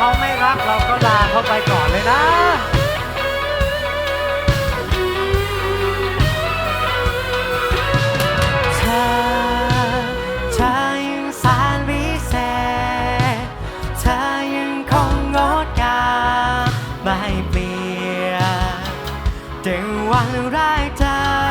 เขาไม่รักเราก็ลาเขาไปก่อนเลยนะ เธอ เธอยังสารวิเศษ เธอยังคงงดงามไม่เปลี่ยนแต่วันแรกเธอ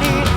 money